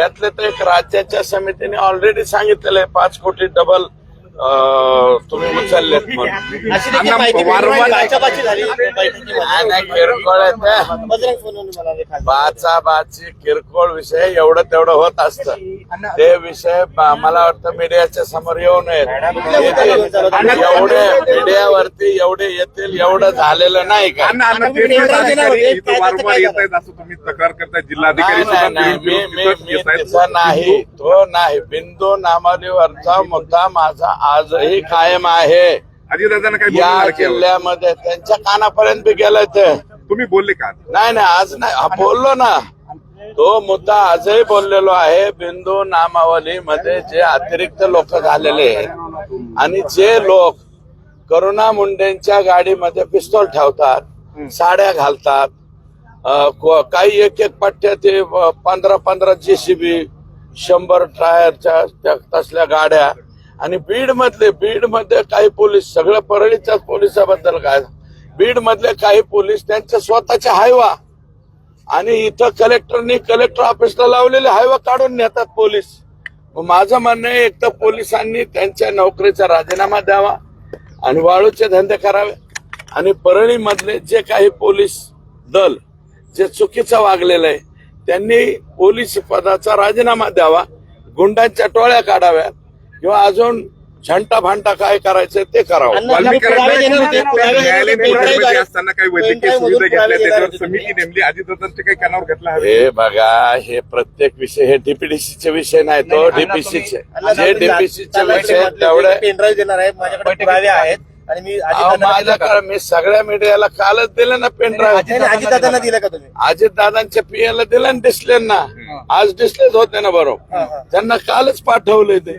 त्यातले तर एक राज्याच्या समितीने ऑलरेडी सांगितलेलं आहे पाच कोटी डबल तुम्ही उचललेत म्हणून बाचाबाची झाली. बैठकीमध्ये. नाही नाही किरकोळ आहे त्या बजरंग सोनवणे म्हणाले खासदार. बाचा बाची किरकोळ विषय एवढं तेवढं होत असतं. ते विषय मला वाटतं मीडियाच्या समोर येऊ नयेत. एवढे मीडियावरती एवढे येतील एवढं झालेलं नाही का? तक्रार करताय जिल्हाधिकारी नाही तो नाही. बिंदू नामावलीवरचा मुद्दा माझा आजही कायम आहे. अजितदादांना काही या बोलणार की जिल्ह्यामध्ये त्यांच्या कानापर्यंत बी गेलं ते. तुम्ही बोलले का? नाही नाही आज नाही. हा, बोललो ना. तो मुद्दा आजही बोललेलो आहे. बिंदू नामावली मध्ये जे अतिरिक्त लोक झालेले आहेत आणि जे लोक करुणा मुंडेंच्या गाडीमध्ये पिस्तोल ठेवतात साड्या घालतात अ, को- काही एक एक पट्ट्या ते पंधरा पंधरा जेसीबी शंभर टायरच्या त्या तसल्या गाड्या आणि बीड मधले बीडमध्ये काही पोलीस सगळं परळीच्या पोलिसाबद्दल काय? बीड मधले काही पोलीस त्यांच्या स्वतःच्या हायवा. आणि इथं कलेक्टरनी कलेक्टर ऑफिसला लावलेले हायवा काढून नेतात पोलीस. मग माझं म्हणणं आहे एक तर पोलिसांनी त्यांच्या नोकरीचा राजीनामा द्यावा आणि वाळूचे धंदे करावे. आणि परळी मधले जे काही पोलीस दल जे चुकीचं वागलेलं आहे त्यांनी पोलीस पदाचा राजीनामा द्यावा गुंडांच्या टोळ्या काढाव्यात किंवा अजून छंटा भांटा काय करायचं ते करावं. पेनड्राईव्ह पेनड्राईव्ह हे बघा हे प्रत्येक विषय हे डीपीडीसीचे विषय नाही तो डीपीसीचे जे डीपीसीचे विषय तेवढे पेनड्राईव्ह देणार आहे. माझ्याकडे पुरावे आहेत आणि मी? माझ्याकडे सगळ्या मीडियाला कालच दिले ना पेन ड्राईव्ह नाही, नाही, अजितदादांना दिलं का तुम्ही? अजित दादांच्या पीएला दिले ना डिस्प्ले ना. आज डिस्प्लेच होते ना बरोबर. त्यांना कालच पाठवले ते.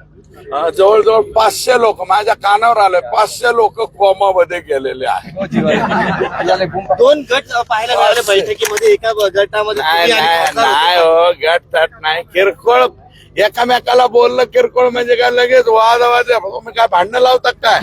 जवळजवळ पाचशे लोक माझ्या कानावर आले पाचशे लोक कोमामध्ये गेलेले आहेत. दोन गट पाहायला मिळाले बैठकीमध्ये एका गटामध्ये नाही. हो गट तट नाही. किरकोळ एकामेकाला बोललं किरकोळ म्हणजे काय लगेच वाद वाद तुम्ही काय भांडणं लावतात काय?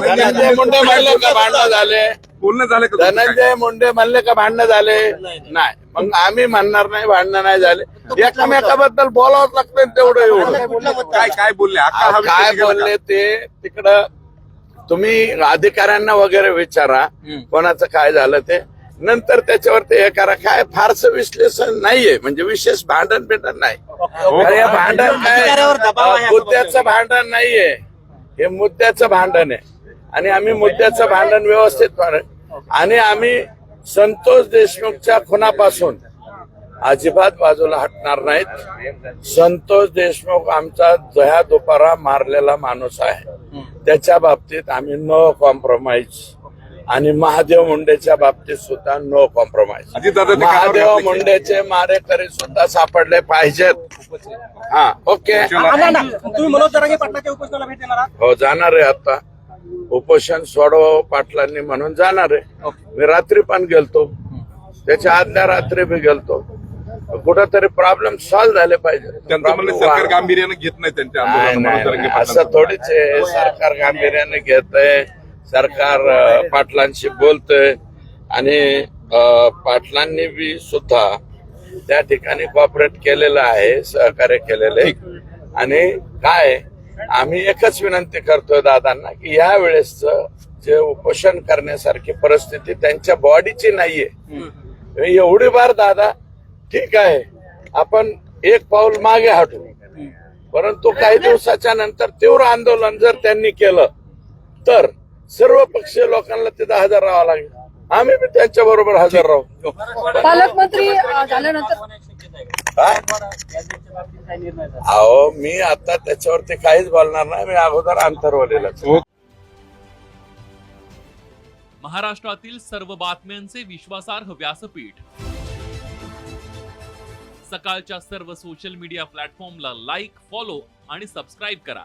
धनंजय मुंडे म्हणले का भांडणं झाले? बोलणं झालं? धनंजय मुंडे म्हणले का भांडणं झाले? नाही. मग आम्ही म्हणणार नाही भांडणं नाही झाले. एकामेकाबद्दल बोलावंच लागतं तेवढं एवढं. काय काय बोलले? हा काय? बोलले ते? तिकडं तुम्ही अधिकाऱ्यांना वगैरे विचारा. कोणाचं काय झालं ते? नंतर त्याच्यावरती हे करा. काय फारसं विश्लेषण नाहीये. म्हणजे विशेष भांडण बिंडण नाही. हे भांडण काय? मुद्द्याचं भांडण नाहीये. हे मुद्द्याचं भांडण आहे. आणि आम्ही मुद्द्याचं भांडण व्यवस्थित आणि आम्ही संतोष देशमुखच्या खुनापासून अजिबात बाजूला हटणार नाहीत. संतोष देशमुख आमचा दह्या दुपारा मारलेला माणूस आहे. त्याच्या बाबतीत आम्ही नो कॉम्प्रोमाइज आणि महादेव मुंडेच्या बाबतीत सुद्धा नो कॉम्प्रोमाइज महादेव मुंडेचे मारेकरी सुद्धा सापडले पाहिजेत. हा ओके. तुम्ही मनोज जरांगे पाटलाच्या उपोषणाला भेट देणार आहात? हो जाणार आहे आता. उपोषण सोडव पाटलांनी म्हणून जाणार आहे. मी रात्री पण गेलतो. त्याच्या आदल्या रात्री बी गेलतो. कुठंतरी प्रॉब्लेम सॉल्व्ह झाले पाहिजे. त्यांचं म्हणणं Problem सरकार गांभीर्यानं घेत नाही त्यांच्या नाही, आंदोलनाला नाही, मनोज जरांगे नाही. असं. थोडीच आहे. सरकार गांभीर्याने घेत आहे सरकार पाटलांशी बोलतंय आणि पाटलांनी बी सुद्धा त्या ठिकाणी कॉपरेट केलेलं आहे सहकार्य केलेलं. आहे आणि काय आम्ही एकच विनंती करतोय दादांना की या वेळेस जे उपोषण करण्यासारखी परिस्थिती त्यांच्या बॉडीची नाहीये. एवढी बार दादा ठीक आहे आपण एक पाऊल मागे हटू. परंतु काही दिवसाच्या नंतर तीव्र आंदोलन जर त्यांनी केलं तर सर्व पक्षीय लोकांना तिथं हजर राहावं लागेल. आम्ही बी त्यांच्या बरोबर हजर राहू. पालकमंत्री झाल्यानंतर काय? अहो मी आता त्याच्यावरती काहीच बोलणार नाही. मी अगोदर अंतरवलेलंच आहे. महाराष्ट्रातील सर्व बातम्यांचे विश्वासार्ह व्यासपीठ. सकाळच्या सर्व सोशल मीडिया प्लॅटफॉर्मला लाईक फॉलो आणि सबस्क्राईब करा.